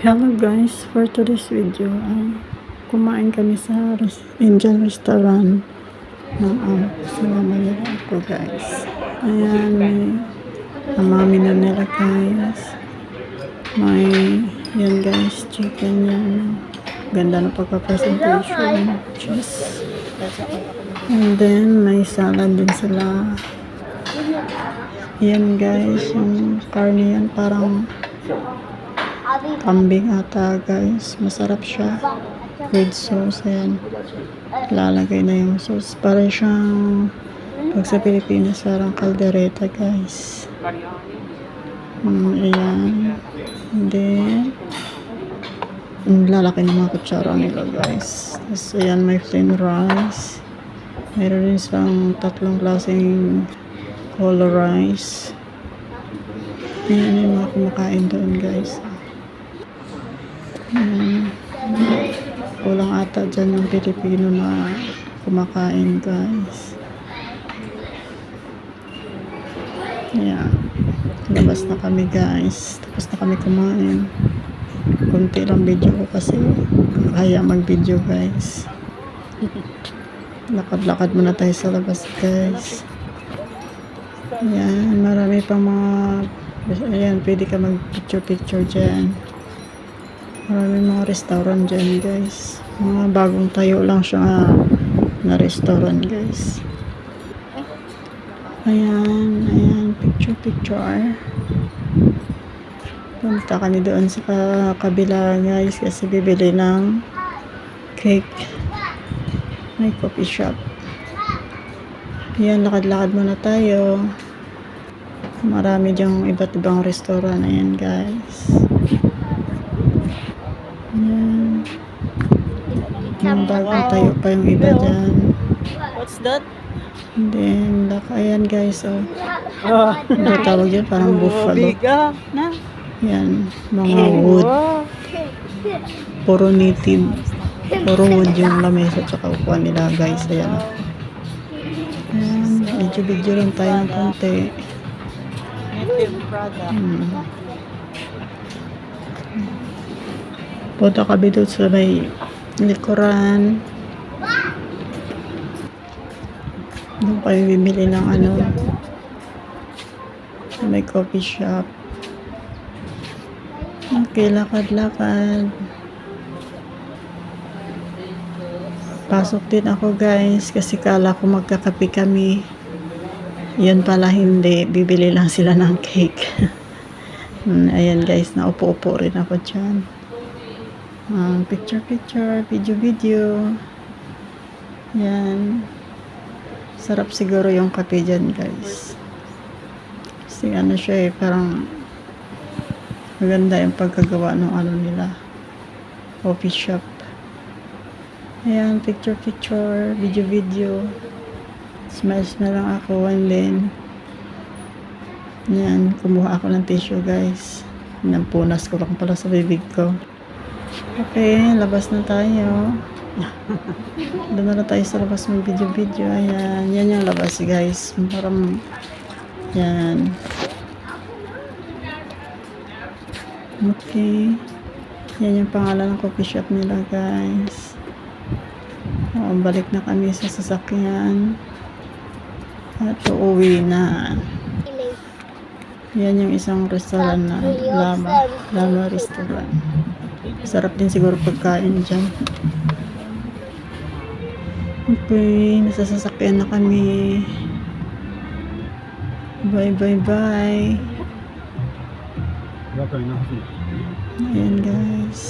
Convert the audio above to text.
Hello guys, for today's video ay kumain kami sa res- Indian restaurant ng um, sinama nila ako guys. Ayan, may amami na nila guys. May, yan guys, chicken yan. Ganda ng pagka-presentation. Cheese. And then, may salad din sila. Yan guys, yung karne yan parang kambing ata guys. Masarap siya. With sauce. Ayan. Lalagay na yung sauce. Para siyang pag sa Pilipinas parang kaldereta guys. Mm, ayan. And then ang lalaki ng mga kutsara nila guys. Tapos ayan may plain rice. Meron rin silang tatlong klaseng color rice. Ayan yung mga kumakain doon guys. Ayan. Kulang ata dyan yung Pilipino na kumakain guys. Yeah. Labas na kami guys. Tapos na kami kumain. Kunti lang video ko kasi kaya mag-video guys. Lakad-lakad muna tayo sa labas guys. Ayan, marami pang mga ayan, pwede ka mag-picture-picture dyan. Marami mga restaurant dyan guys. Mga bagong tayo lang siya na restaurant guys. Ayan, ayan, picture-picture. Punta kami doon sa ka- kabila guys kasi bibili ng cake. May coffee shop. Ayan, lakad-lakad muna tayo. Marami diyang iba't ibang restaurant. Ayan guys. Ayan. Yung bagong tayo pa yung iba dyan. What's that? And then, lak- ayan guys. Oh. Ah, Ano tawag dyan? Parang buffalo. biga na. Yan. Mga wood. Puro native. Puro wood yung lamesa tsaka upuan nila guys. Ayan. Ayan. Video-video lang tayo ng konti. Native product. Hmm. Punta kami doon sa may likuran. Doon kami bibili ng ano. May coffee shop. Okay, lakad-lakad. Pasok din ako guys kasi kala ko magkakape kami. Yun pala hindi. Bibili lang sila ng cake. Hmm, Ayan guys, naupo-upo rin ako dyan. Ah, picture-picture, video-video. Yan. Sarap siguro yung kape dyan guys. Kasi ano siya eh, parang maganda yung pagkagawa ng ano nila. Coffee shop. Ayan, picture-picture, video-video. Smile-smile lang ako and then yan, kumuha ako ng tissue guys. Nampunas ko lang pala sa bibig ko. Okay, labas na tayo. Doon na tayo sa labas ng video-video. Ayan, yan yung labas guys. Parang, yan. Okay. Yan yung pangalan ng coffee shop nila guys. O, balik na kami sa sasakyan. At uuwi na. Yan yung isang restaurant na Lama. Lama Restaurant. Sarap din siguro pagkain dyan. Okay, nasasasakyan na kami. Bye, bye, bye. Ayan guys.